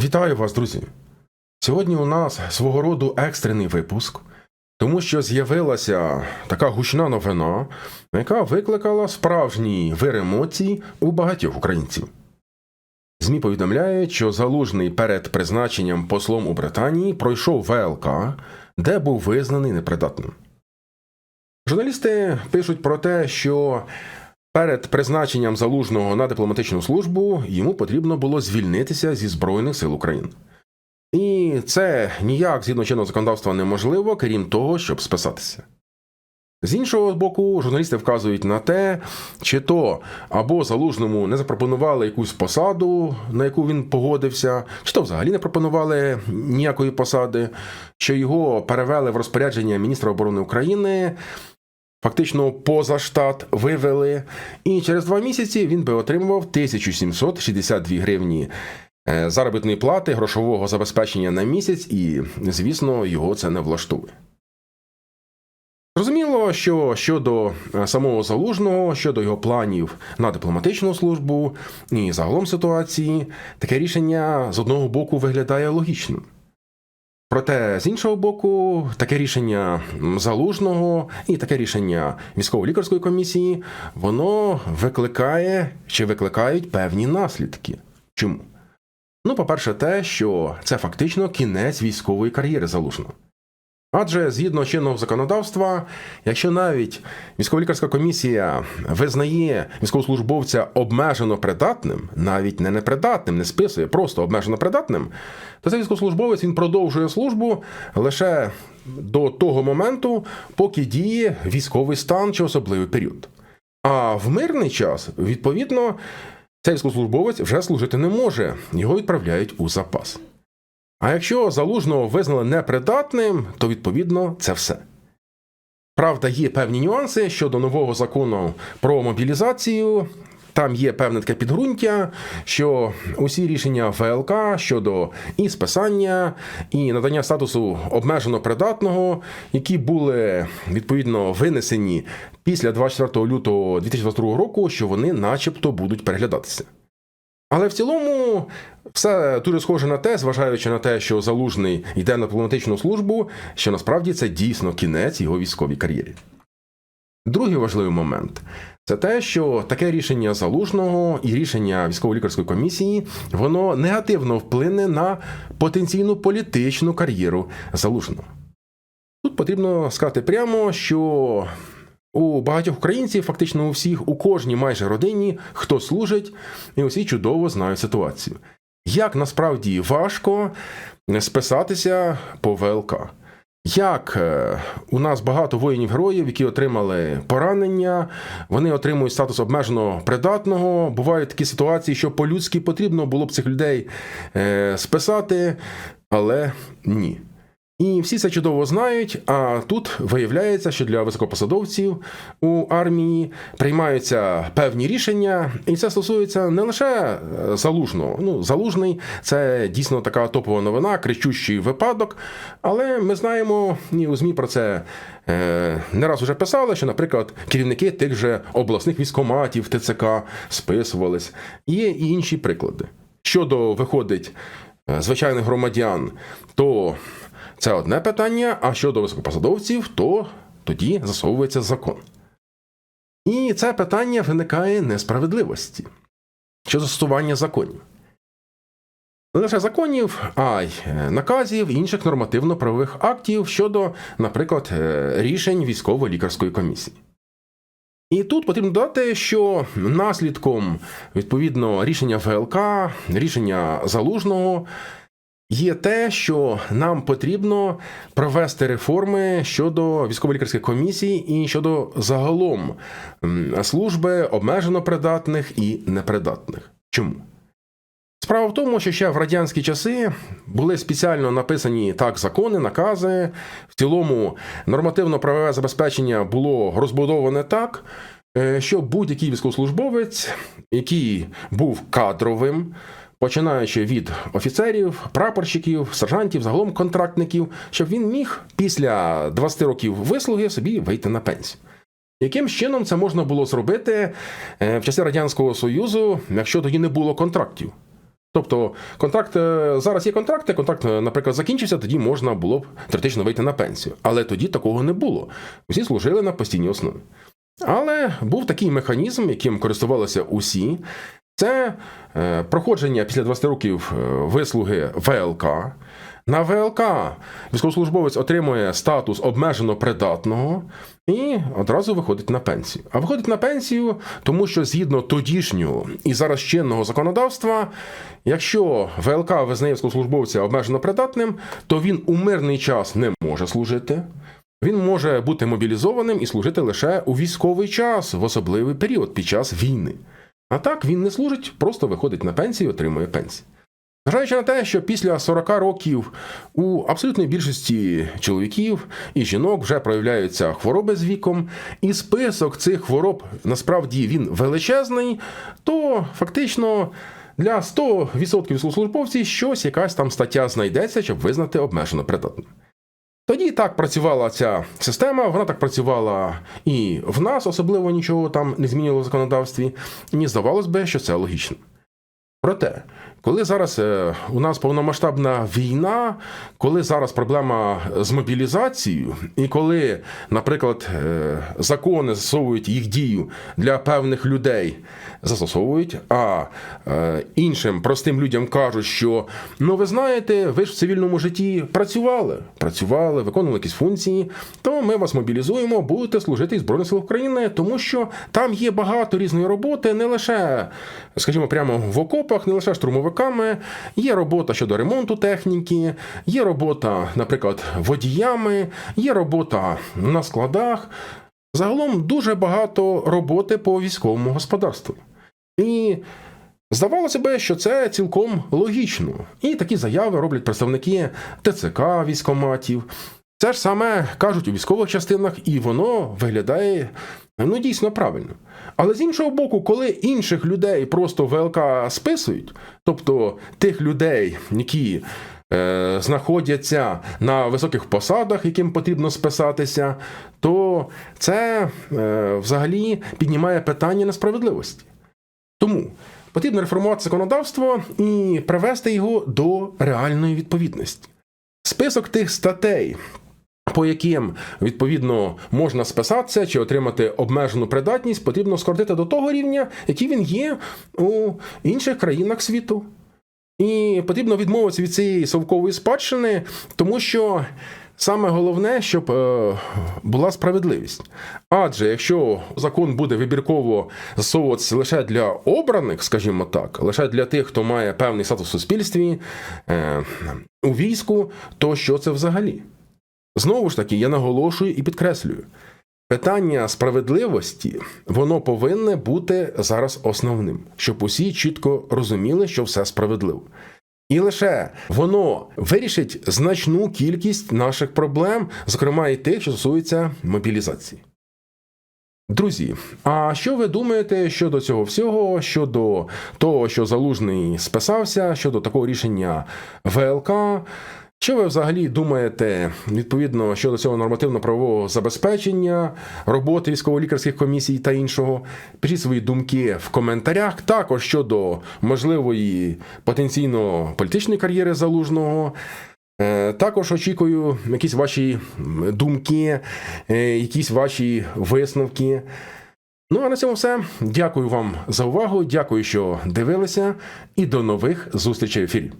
Вітаю вас, друзі! Сьогодні у нас свого роду екстрений випуск, тому що з'явилася така гучна новина, яка викликала справжній вир емоцій у багатьох українців. ЗМІ повідомляють, що залужний перед призначенням послом у Британії пройшов ВЛК, де був визнаний непридатним. Журналісти пишуть про те, що Перед призначенням залужного на дипломатичну службу йому потрібно було звільнитися зі Збройних сил України. І це ніяк згідно чинного законодавства неможливо, крім того, щоб списатися. З іншого боку, журналісти вказують на те, чи то або залужному не запропонували якусь посаду, на яку він погодився, чи то взагалі не пропонували ніякої посади, що його перевели в розпорядження міністра оборони України фактично поза штат вивели, і через два місяці він би отримував 1762 гривні е, заробітної плати, грошового забезпечення на місяць, і, звісно, його це не влаштовує. Зрозуміло, що щодо е, самого залужного, щодо його планів на дипломатичну службу і загалом ситуації, таке рішення з одного боку виглядає логічним. Проте, з іншого боку, таке рішення залужного і таке рішення військово-лікарської комісії, воно викликає чи викликають певні наслідки. Чому? Ну, по-перше, те, що це фактично кінець військової кар'єри залужного. Адже згідно чинного законодавства, якщо навіть військово-лікарська комісія визнає військовослужбовця обмежено придатним, навіть не непридатним, не списує, просто обмежено придатним, то цей військовослужбовець він продовжує службу лише до того моменту, поки діє військовий стан чи особливий період. А в мирний час, відповідно, цей військовослужбовець вже служити не може, його відправляють у запас. А якщо залужного визнали непридатним, то відповідно це все. Правда, є певні нюанси щодо нового закону про мобілізацію. Там є певне таке підґрунтя, що усі рішення ВЛК щодо і списання, і надання статусу обмежено придатного, які були відповідно винесені після 24 лютого 2022 року, що вони, начебто, будуть переглядатися. Але в цілому все дуже схоже на те, зважаючи на те, що залужний йде на дипломатичну службу, що насправді це дійсно кінець його військовій кар'єрі. Другий важливий момент це те, що таке рішення залужного і рішення військово-лікарської комісії воно негативно вплине на потенційну політичну кар'єру залужного. Тут потрібно сказати прямо, що у багатьох українців, фактично у всіх, у кожній майже родині, хто служить, і усі чудово знають ситуацію. Як насправді важко списатися по ВЛК. Як е, у нас багато воїнів-героїв, які отримали поранення, вони отримують статус обмежено придатного. Бувають такі ситуації, що по-людськи потрібно було б цих людей е, списати, але ні. І всі це чудово знають. А тут виявляється, що для високопосадовців у армії приймаються певні рішення, і це стосується не лише е, залужного. Ну, залужний це дійсно така топова новина, кричущий випадок. Але ми знаємо, і у ЗМІ про це е, не раз уже писали, що, наприклад, керівники тих же обласних військоматів ТЦК списувались. Є і інші приклади. Щодо виходить е, звичайних громадян, то це одне питання, а щодо високопосадовців, то тоді засовується закон. І це питання виникає несправедливості щодо застосування законів. Не лише законів, а й е, наказів інших нормативно-правових актів щодо, наприклад, е, рішень військово-лікарської комісії. І тут потрібно додати, що наслідком відповідно рішення ВЛК, рішення залужного є те, що нам потрібно провести реформи щодо військово-лікарських комісій і щодо загалом служби обмежено придатних і непридатних. Чому? Справа в тому, що ще в радянські часи були спеціально написані так закони, накази. В цілому нормативно-правове забезпечення було розбудоване так, е, що будь-який військовослужбовець, який був кадровим, починаючи від офіцерів, прапорщиків, сержантів, загалом контрактників, щоб він міг після 20 років вислуги собі вийти на пенсію. Яким чином це можна було зробити е, в часи Радянського Союзу, якщо тоді не було контрактів? Тобто, контракт е, зараз є контракти, контракт, е, наприклад, закінчився, тоді можна було б теоретично вийти на пенсію. Але тоді такого не було. Усі служили на постійній основі. Але був такий механізм, яким користувалися усі. Це е, проходження після 20 років е, вислуги ВЛК. На ВЛК військовослужбовець отримує статус обмежено придатного і одразу виходить на пенсію. А виходить на пенсію, тому що згідно тодішнього і зараз чинного законодавства, якщо ВЛК визнає військовослужбовця обмежено придатним, то він у мирний час не може служити. Він може бути мобілізованим і служити лише у військовий час, в особливий період під час війни. А так він не служить, просто виходить на пенсію і отримує пенсію. Зважаючи на те, що після 40 років у абсолютної більшості чоловіків і жінок вже проявляються хвороби з віком, і список цих хвороб насправді він величезний, то фактично для 100% військовослужбовців щось якась там стаття знайдеться, щоб визнати обмежено придатним. Тоді так працювала ця система, вона так працювала і в нас, особливо нічого там не змінило в законодавстві. І здавалось би, що це логічно. Проте, коли зараз е, у нас повномасштабна війна, коли зараз проблема з мобілізацією, і коли, наприклад, е, закони застосовують їх дію для певних людей, застосовують, а е, іншим простим людям кажуть, що ну ви знаєте, ви ж в цивільному житті працювали, працювали, виконували якісь функції, то ми вас мобілізуємо, будете служити Збройних сил України, тому що там є багато різної роботи, не лише, скажімо, прямо в окопах, не лише штурмовиками, є робота щодо ремонту техніки, є робота, наприклад, водіями, є робота на складах. Загалом дуже багато роботи по військовому господарству. І здавалося би, що це цілком логічно. І такі заяви роблять представники ТЦК військоматів. Це ж саме кажуть у військових частинах, і воно виглядає ну дійсно правильно. Але з іншого боку, коли інших людей просто ВЛК списують, тобто тих людей, які е, знаходяться на високих посадах, яким потрібно списатися, то це е, взагалі піднімає питання несправедливості. Тому потрібно реформувати законодавство і привести його до реальної відповідності. Список тих статей, по яким відповідно можна списатися чи отримати обмежену придатність, потрібно скоротити до того рівня, який він є у інших країнах світу. І потрібно відмовитися від цієї совкової спадщини, тому що саме головне, щоб е, була справедливість. Адже якщо закон буде вибірково засовуватися лише для обраних, скажімо так, лише для тих, хто має певний статус в суспільстві, е, у війську, то що це взагалі? Знову ж таки, я наголошую і підкреслюю. Питання справедливості воно повинне бути зараз основним, щоб усі чітко розуміли, що все справедливо. І лише воно вирішить значну кількість наших проблем, зокрема і тих, що стосуються мобілізації. Друзі, а що ви думаєте щодо цього всього, щодо того, що залужний списався, щодо такого рішення ВЛК? Що ви взагалі думаєте відповідно щодо цього нормативно-правового забезпечення, роботи військово-лікарських комісій та іншого? Пишіть свої думки в коментарях. Також щодо можливої потенційно політичної кар'єри залужного. Е, Також очікую якісь ваші думки, е, якісь ваші висновки. Ну а на цьому все. Дякую вам за увагу. Дякую, що дивилися, і до нових зустрічей в ефірі.